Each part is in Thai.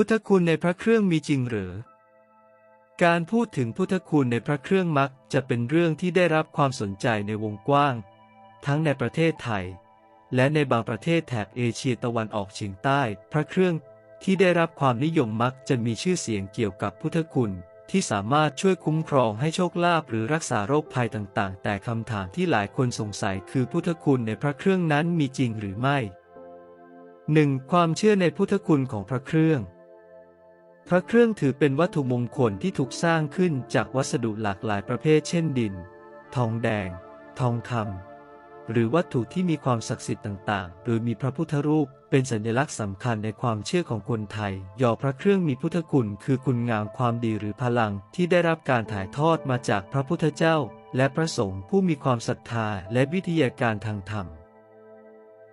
พุทธคุณในพระเครื่องมีจริงหรือ การพูดถึงพุทธคุณในพระเครื่องมักจะเป็นเรื่องที่ได้รับความสนใจในวงกว้าง ทั้งในประเทศไทย และในบางประเทศแถบเอเชียตะวันออกเฉียงใต้ พระเครื่องที่ได้รับความนิยมมักจะมีชื่อเสียงเกี่ยวกับพุทธคุณที่สามารถช่วยคุ้มครองให้โชคลาภหรือรักษาโรคภัยต่างๆ แต่คำถามที่หลายคนสงสัยคือพุทธคุณในพระเครื่องนั้นมีจริงหรือไม่ 1. ความเชื่อในพุทธคุณของพระเครื่อง พระเครื่องถือเป็นวัตถุมงคลที่ถูกสร้างขึ้นจากวัสดุหลากหลายประเภทเช่นดิน ทองแดง ทองคำหรือวัตถุที่มีความศักดิ์สิทธิ์ต่างๆ โดยมีพระพุทธรูปเป็นสัญลักษณ์สำคัญในความเชื่อของคนไทย ยอพระเครื่องมีพุทธคุณคือคุณงามความดีหรือพลังที่ได้รับการถ่ายทอดมาจากพระพุทธเจ้า และพระสงฆ์ผู้มีความศรัทธาและวิทยาการทางธรรม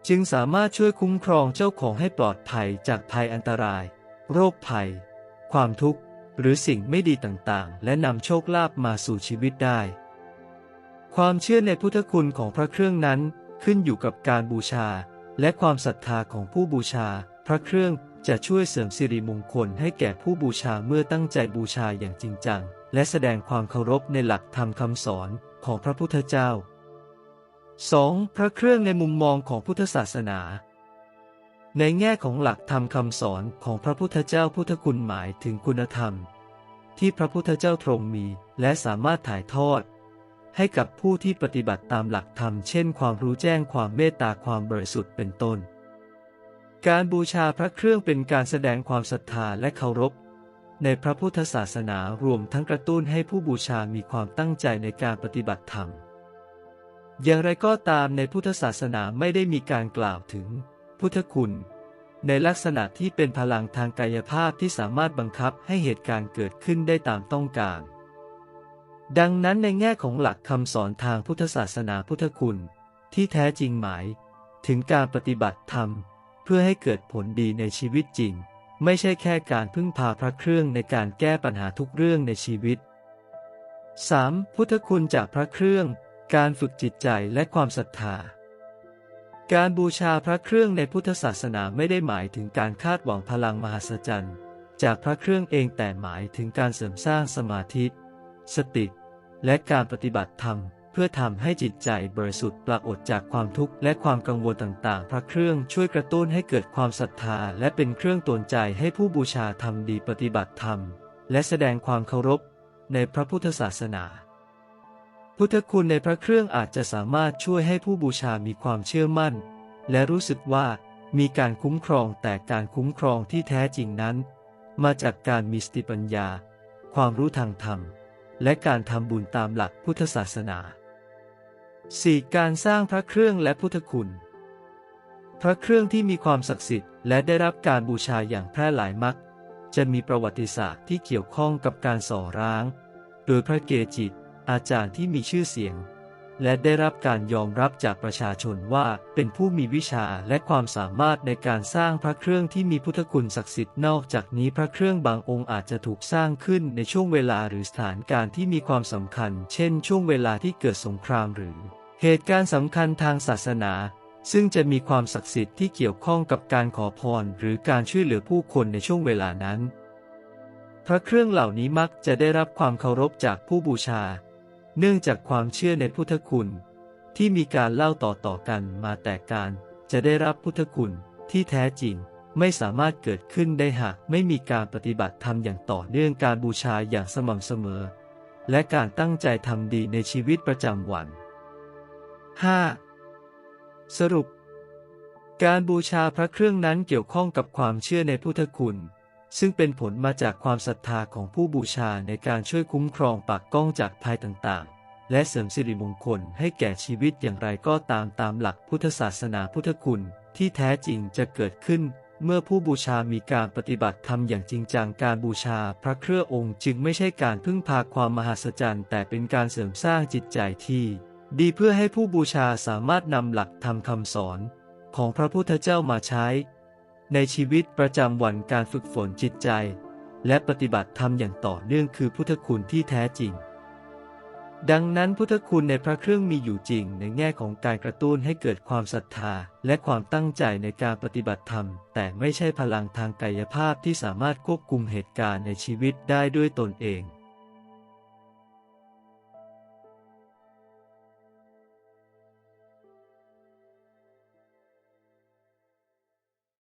จึงสามารถช่วยคุ้มครองเจ้าของให้ปลอดภัยจากภัยอันตราย โรคภัย ความทุกข์ หรือสิ่งไม่ดีต่างๆ และนำโชคลาภมาสู่ชีวิตได้ ความเชื่อในพุทธคุณของพระเครื่องนั้นขึ้นอยู่กับการบูชา และความศรัทธาของผู้บูชา พระเครื่องจะช่วยเสริมสิริมงคลให้แก่ผู้บูชาเมื่อตั้งใจบูชาอย่างจริงจัง และแสดงความเคารพในหลักธรรมคำสอนของพระพุทธเจ้า 2. พระเครื่องในมุมมองของพุทธศาสนา ในแง่ของหลักธรรมคำสอนของพระพุทธเจ้าพุทธคุณหมายถึงคุณธรรม ที่พระพุทธเจ้าทรงมีและสามารถถ่ายทอด ให้กับผู้ที่ปฏิบัติตามหลักธรรมเช่น ความรู้แจ้งความเมตตาความบริสุทธิ์เป็นต้น การบูชาพระเครื่องเป็นการแสดงความศรัทธาและเคารพ ในพระพุทธศาสนารวมทั้งกระตุ้นให้ผู้บูชามีความตั้งใจในการปฏิบัติธรรม อย่างไรก็ตามในพุทธศาสนาไม่ได้มีการกล่าวถึง พุทธคุณ ในลักษณะที่เป็นพลังทางกายภาพที่สามารถบังคับให้เหตุการณ์เกิดขึ้นได้ตามต้องการ ดังนั้นในแง่ของหลักคำสอนทางพุทธศาสนาพุทธคุณ ที่แท้จริงหมาย ถึงการปฏิบัติธรรม เพื่อให้เกิดผลดีในชีวิตจริง ไม่ใช่แค่การพึ่งพาพระเครื่องในการแก้ปัญหาทุกเรื่องในชีวิต 3. พุทธคุณจากพระเครื่อง การฝึกจิตใจและความศรัทธา การบูชาพระเครื่องในพุทธศาสนาไม่ได้หมายถึงการคาดหวังพลังมหัศจรรย์ จากพระเครื่องเองแต่หมายถึงการเสริมสร้างสมาธิ สติ และการปฏิบัติธรรม เพื่อทำให้จิตใจบริสุทธิ์ปราศจากความทุกข์และความกังวลต่างๆ พระเครื่องช่วยกระตุ้นให้เกิดความศรัทธา และเป็นเครื่องตนใจให้ผู้บูชาทำดีปฏิบัติธรรม และแสดงความเคารพในพระพุทธศาสนา พุทธคุณในพระเครื่องอาจจะสามารถช่วยให้ผู้บูชามีความเชื่อมั่น และรู้สึกว่ามีการคุ้มครองแต่การคุ้มครองที่แท้จริงนั้น มาจากการมีสติปัญญา ความรู้ทางธรรม และการทำบุญตามหลักพุทธศาสนา 4. การสร้างพระเครื่องและพุทธคุณ พระเครื่องที่มีความศักดิ์สิทธิ์และได้รับการบูชาอย่างแพร่หลายมัก จะมีประวัติศาสตร์ที่เกี่ยวข้องกับการส่อร้าง โดยพระเกจิ อาจารย์ที่มีชื่อเสียง และได้รับการยอมรับจากประชาชนว่าเป็นผู้มีวิชาและความสามารถในการสร้างพระเครื่องที่มีพุทธคุณศักดิ์สิทธิ์นอกจากนี้พระเครื่องบางองค์อาจจะถูกสร้างขึ้นในช่วงเวลาหรือสถานการณ์ที่มีความสำคัญ เช่น ช่วงเวลาที่เกิดสงครามหรือ เหตุการณ์สำคัญทางศาสนาซึ่งจะมีความศักดิ์สิทธิ์ที่เกี่ยวข้องกับการขอพรหรือการช่วยเหลือผู้คนในช่วงเวลานั้น พระเครื่องเหล่านี้มักจะได้รับความเคารพจากผู้บูชา เนื่องจากความเชื่อในพุทธคุณ ที่มีการเล่าต่อๆกันมาแต่การจะได้รับพุทธคุณที่แท้จริงไม่สามารถเกิดขึ้นได้หากไม่มีการปฏิบัติธรรมอย่างต่อเนื่องการบูชาอย่างสม่ำเสมอ และการตั้งใจทำดีในชีวิตประจำวัน 5. สรุป การบูชาพระเครื่องนั้นเกี่ยวข้องกับความเชื่อในพุทธคุณ ซึ่งเป็นผลมาจากความศรัทธาของผู้บูชาในการช่วยคุ้มครองปากก้องจากภัยต่างๆ และเสริมสิริมงคลให้แก่ชีวิตอย่างไรก็ตามตามหลักพุทธศาสนาพุทธคุณที่แท้จริงจะเกิดขึ้น เมื่อผู้บูชามีการปฏิบัติธรรมอย่างจริงจังการบูชาพระเครื่ององค์จึงไม่ใช่การพึ่งพาความมหัศจรรย์ แต่เป็นการเสริมสร้างจิตใจที่ ดีเพื่อให้ผู้บูชาสามารถนำหลักธรรมคำสอน ของพระพุทธเจ้ามาใช้ ในชีวิตประจำวันการฝึกฝนจิตใจ และปฏิบัติธรรมอย่างต่อเนื่องคือพุทธคุณที่แท้จริง ดังนั้นพุทธคุณในพระเครื่องมีอยู่จริงในแง่ของการกระตุ้นให้เกิดความศรัทธา และความตั้งใจในการปฏิบัติธรรม แต่ไม่ใช่พลังทางกายภาพที่สามารถควบคุมเหตุการณ์ในชีวิตได้ด้วยตนเอง